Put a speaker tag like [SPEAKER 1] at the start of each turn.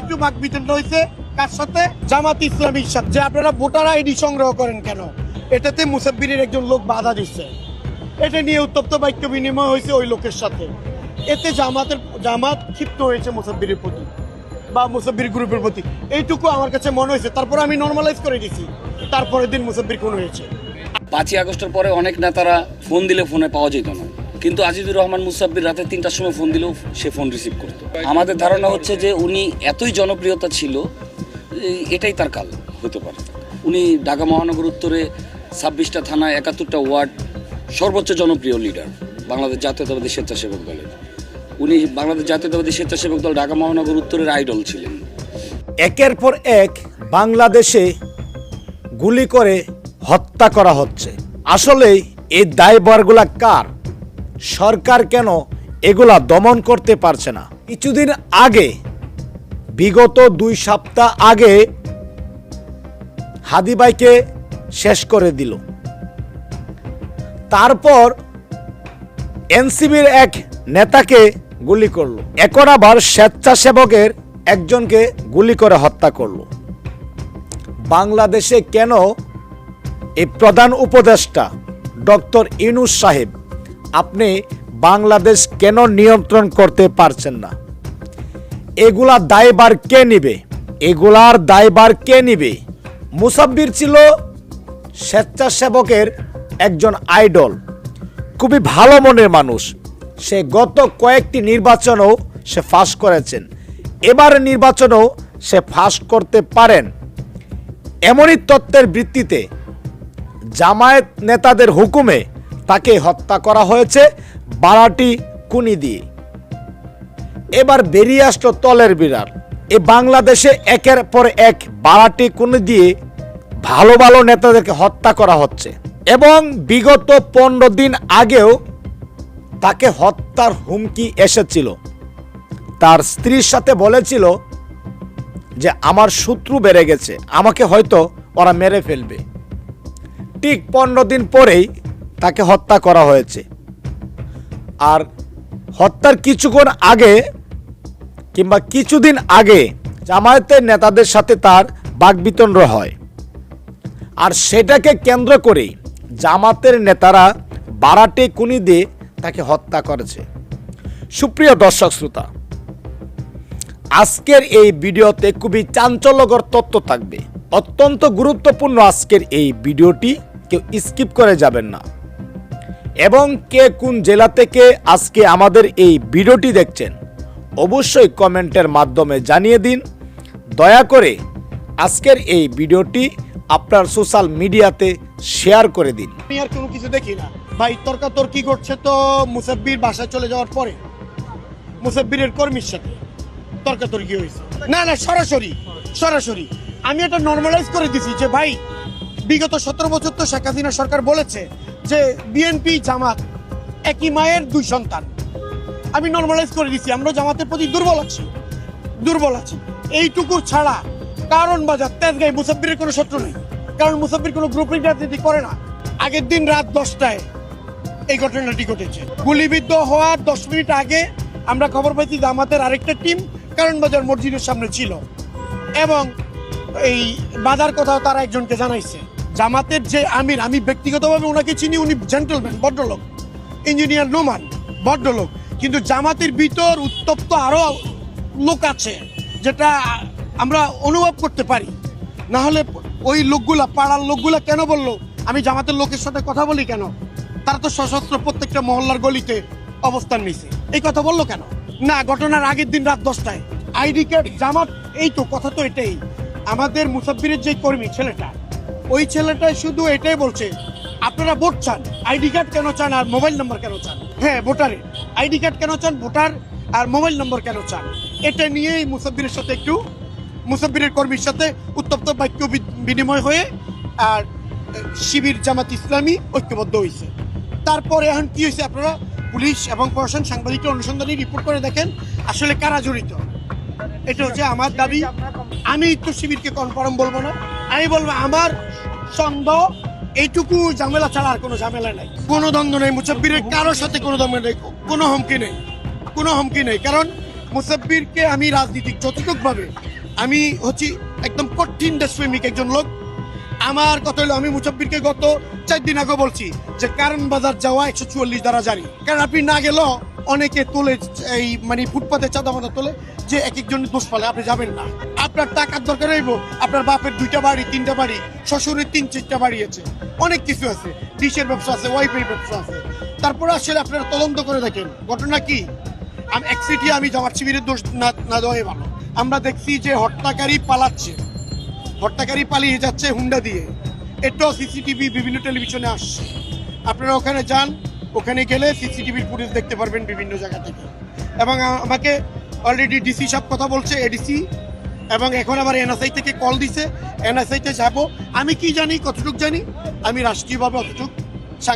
[SPEAKER 1] একটু ভাগ বিতরণ হয়েছে কার সাথে? জামাত ইসলামীর সাথে। যে আপনারা ভোটার আইডি সংগ্রহ করেন কেন? এটাতে মুসাব্বিরের একজন লোক বাধা দিচ্ছে। এটা নিয়ে উত্তপ্ত বাক্য বিনিময় হয়েছে ওই লোকের সাথে। এতে জামাতের জামাত ক্ষিপ্ত হয়েছে মুসাব্বিরের প্রতি বা মুসাব্বির গ্রুপের প্রতি। এইটুকু আমার কাছে মনে হয়েছে। তারপর আমি নর্মালাইজ করে দিছি। তারপরের দিন মুসাব্বির খুন হয়েছে।
[SPEAKER 2] পাঁচই আগস্টের পরে অনেক নেতারা ফোন দিলে ফোনে পাওয়া যেত না। কিন্তু আজিজুর রহমান মুসাব্বির রাতে তিনটার সময় ফোন দিলেও সে ফোন রিসিভ করতো। আমাদের ধারণা হচ্ছে যে উনি এতই জনপ্রিয়তা ছিল এটাই তার কাল হতে পারে। উনি ঢাকা মহানগর উত্তরে ছাব্বিশটা থানা, একাত্তরটা ওয়ার্ড, সর্বোচ্চ জনপ্রিয় লিডার, বাংলাদেশ জাতীয়তাবাদী স্বেচ্ছাসেবক দলের। উনি বাংলাদেশ জাতীয়তাবাদী স্বেচ্ছাসেবক দল ঢাকা মহানগর উত্তরের আইডল ছিলেন।
[SPEAKER 3] একের পর এক বাংলাদেশে গুলি করে হত্যা করা হচ্ছে। আসলে এই দায়ভারগুলা কার? সরকার কেন এগুলা দমন করতে পারছে না? কিছুদিন আগে, বিগত দুই সপ্তাহ আগে, হাদিবাইকে শেষ করে দিল। তারপর এনসিবির এক নেতাকে গুলি করল। এখন আবার স্বেচ্ছাসেবকের একজনকে গুলি করে হত্যা করল। বাংলাদেশে কেন এই প্রধান উপদেষ্টা ডক্টর ইনুস সাহেব আপনি বাংলাদেশ কেন নিয়ন্ত্রণ করতে পারছেন না? এগুলা দায়বার কে নিবে? এগুলার দায়বার কে নিবে? মুসাব্বির ছিল স্বেচ্ছাসেবকের একজন আইডল, খুবই ভালো মনের মানুষ। সে গত কয়েকটি নির্বাচনেও সে ফাঁস করেছেন। এবার নির্বাচনেও সে ফাঁস করতে পারেন। এমনই তত্ত্বের ভিত্তিতে জামায়াত নেতাদের হুকুমে তাকে হত্যা করা হয়েছে বারাটি কুনি দিয়ে এবার বেরিয়ে আসলো তলের বিড়াল। এ বাংলাদেশে একের পর এক বারাটি কুনি দিয়ে ভালো ভালো নেতাদেরকে হত্যা করা হচ্ছে এবং বিগত পনেরো দিন আগেও তাকে হত্যার হুমকি এসেছিল। তার স্ত্রীর সাথে বলেছিল যে, আমার শত্রু বেড়ে গেছে, আমাকে হয়তো ওরা মেরে ফেলবে। ঠিক পনেরো দিন পরেই তাকে হত্যা করা হয়েছে। আর হত্যার কিছুক্ষণ আগে কিংবা কিছুদিন আগে জামায়াতের নেতাদের সাথে তার বাগবিতন্ড হয়। আর সেটাকে কেন্দ্র করেই জামাতের নেতারা বারাটে কুনি দিয়ে তাকে হত্যা করেছে। সুপ্রিয় দর্শক শ্রোতা, আজকের এই ভিডিওতে খুবই চাঞ্চল্যকর তথ্য থাকবে। অত্যন্ত গুরুত্বপূর্ণ আজকের এই ভিডিওটি কেউ স্কিপ করে যাবেন না। এবং কে কোন জেলা থেকে আজকে আমাদের এই ভিডিওটি দেখছেন, অবশ্যই কমেন্টের মাধ্যমে জানিয়ে দিন। দয়া করে আজকের এই ভিডিওটি আপনার সোশ্যাল মিডিয়াতে শেয়ার করে দিন।
[SPEAKER 1] আমি আর কোনো কিছু দেখি না। ভাই, তর্কাতর্কি করছে তো মুসাব্বির বাসায় চলে যাওয়ার পরে। মুসাব্বিরের কর্মীর সাথে তর্কাতর্কি হয়েছে। না না, সরাসরি সরাসরি। আমি এটা নর্মালাইজ করে দিছি যে, ভাই বিগত সতেরো বছর তো শেখ হাসিনা সরকার বলেছে যে বিএনপি জামাত একই মায়ের দুই সন্তান। আমি নর্মালাইজ করে দিছি, আমরা জামাতের প্রতি দুর্বল আছি দুর্বল আছি। এইটুকুর ছাড়া কারণ বাজার তেজগাই মুসাব্বিরের কোনো শত্রু নেই। কারণ মুসাব্বির কোনো গ্রুপিং রাজনীতি করে না। আগের দিন রাত দশটায় এই ঘটনাটি ঘটেছে। গুলিবিদ্ধ হওয়ার দশ মিনিট আগে আমরা খবর পাইছি জামাতের আরেকটা টিম কারণ বাজার মসজিদের সামনে ছিল। এবং এই বাজার কথাও তারা একজনকে জানাইছে। জামাতের যে আমির, আমি ব্যক্তিগতভাবে ওনাকে চিনি, উনি জেন্টলম্যান ভদ্রলোক। ইঞ্জিনিয়ার নোমান, ভদ্রলোক। কিন্তু জামাতের ভিতর উত্তপ্ত আরও লোক আছে, যেটা আমরা অনুভব করতে পারি। না হলে ওই লোকগুলা, পাড়ার লোকগুলা কেন বলল, আমি জামাতের লোকের সাথে কথা বলি কেন? তারা তো সশস্ত্র প্রত্যেকটা মহল্লার গলিতে অবস্থান নিছে এই কথা বলল কেন? না, ঘটনার আগের দিন রাত দশটায়। আইডি কার্ড, জামাত, এই তো, কথা তো এটাই। আমাদের মুসাব্বিরের যে কর্মী, ছেলেটা ওই ছেলেটাই শুধু এটাই বলছে, আপনারা ভোট চান, আইডি কার্ড কেন চান আর মোবাইল নাম্বার কেন চান? হ্যাঁ ভোটারে আইডি কার্ড কেন চান, ভোটার আর মোবাইল নম্বর কেন চান? এটা নিয়েই মুসাব্বিরের সাথে একটু মুসাব্বিরের কর্মীর সাথে উত্তপ্ত বাক্য বিনিময় হয়ে আর শিবির জামাত ইসলামী ঐক্যবদ্ধ হয়েছে তারপরে এখন কি হয়েছে আপনারা? পুলিশ এবং প্রশাসন সাংবাদিকরা অনুসন্ধানী রিপোর্ট করে দেখেন আসলে কারা জড়িত। এটা হচ্ছে আমার দাবি। আমি তো শিবিরকে কনফার্ম বলব না। আমি বলব আমার সন্দেহ এইটুকু ঝামেলা ছাড়া আর কোনো ঝামেলা নাই। কোনো দ্বন্দ্ব নেই মুসাব্বিরের, কারোর সাথে কোনো দ্বন্দ্ব নেই, কোনো হুমকি নেই, কোনো হুমকি নেই। কারণ মুসাব্বিরকে আমি রাজনীতিক যতটুক ভাবে আমি হচ্ছি একদম কঠিন দেশপ্রেমিক একজন লোক। আমার কথা হলো, আমি মুসাব্বিরকে গত চার দিন আগে বলছি যে কারণ বাজার যাওয়া একশো চুয়াল্লিশ দ্বারা জানি কারণ আপনি না গেলেও অনেকে তোলে, এই মানে ফুটপাতে চাঁদা মাদা তোলে যে এক একজনের দোষ ফেলে আপনি যাবেন না। আপনার টাকার দরকার হইব, আপনার বাপের দুইটা বাড়ি, তিনটা বাড়ি, শ্বশুরের তিন চারটা বাড়ি আছে। অনেক কিছু আছে। ডিশের ব্যবসা আছে, ওয়াইফের ব্যবসা আছে। তারপরে আসলে আপনারা তদন্ত করে দেখেন। ঘটনা কি? আমি এক সিটি আমি জামাত শিবিরের দোষ না না দেওয়াই ভালো। আমরা দেখছি যে হত্যাকারী পালাচ্ছে। হত্যাকারী পালিয়ে যাচ্ছে হুন্ডা দিয়ে। এটাও সিসিটিভি বিভিন্ন টেলিভিশনে আসছে। আপনারা ওখানে যান, ওখানে গেলে সিসিটিভির ফুটেজ দেখতে পারবেন বিভিন্ন জায়গা থেকে। এবং আমাকে অলরেডি ডিসি সব কথা বলছে এডিসি এবং এখন আবার এনএসআই থেকে কল দিছে, এনএসআইতে যাব। আমি কি জানি, কতটুকু জানি? আমি রাষ্ট্রীয়ভাবে অতটুকু